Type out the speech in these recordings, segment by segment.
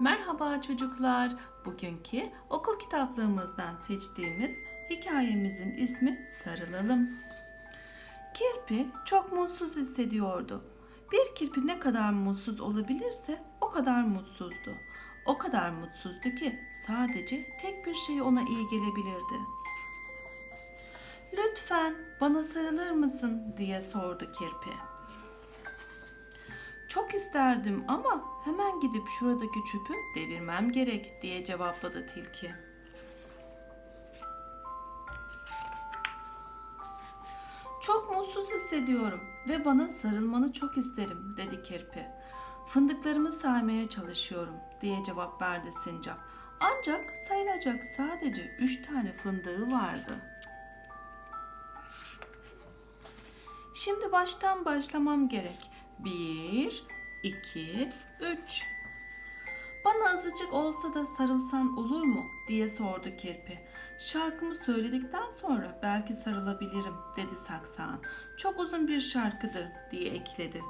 Merhaba çocuklar. Bugünkü okul kitaplığımızdan seçtiğimiz hikayemizin ismi Sarılalım. Kirpi çok mutsuz hissediyordu. Bir kirpi ne kadar mutsuz olabilirse o kadar mutsuzdu. O kadar mutsuzdu ki sadece tek bir şey ona iyi gelebilirdi. Lütfen bana sarılır mısın diye sordu kirpi. Çok isterdim ama hemen gidip şuradaki çöpü devirmem gerek diye cevapladı tilki. Çok mutsuz hissediyorum ve bana sarılmanı çok isterim dedi kirpi. Fındıklarımı saymaya çalışıyorum diye cevap verdi sincap. Ancak sayılacak sadece üç tane fındığı vardı. Şimdi baştan başlamam gerek. Bir, iki, üç. Bana azıcık olsa da sarılsan olur mu diye sordu kirpi. Şarkımı söyledikten sonra belki sarılabilirim dedi saksağın. Çok uzun bir şarkıdır diye ekledi.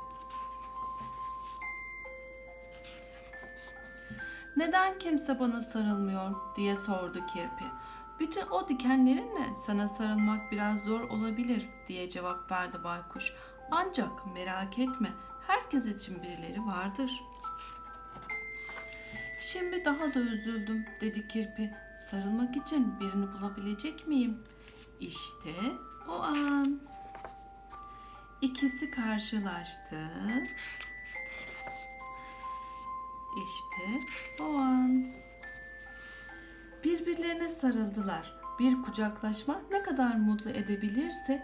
Neden kimse bana sarılmıyor diye sordu kirpi. Bütün o dikenlerinle sana sarılmak biraz zor olabilir diye cevap verdi baykuş. Ancak merak etme herkes için birileri vardır. Şimdi daha da üzüldüm dedi kirpi. Sarılmak için birini bulabilecek miyim? İşte o an. İkisi karşılaştı. İşte o an. Birbirlerine sarıldılar. Bir kucaklaşma ne kadar mutlu edebilirse,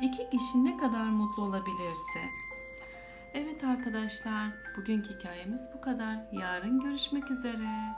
iki kişi ne kadar mutlu olabilirse. Evet arkadaşlar, bugünkü hikayemiz bu kadar. Yarın görüşmek üzere.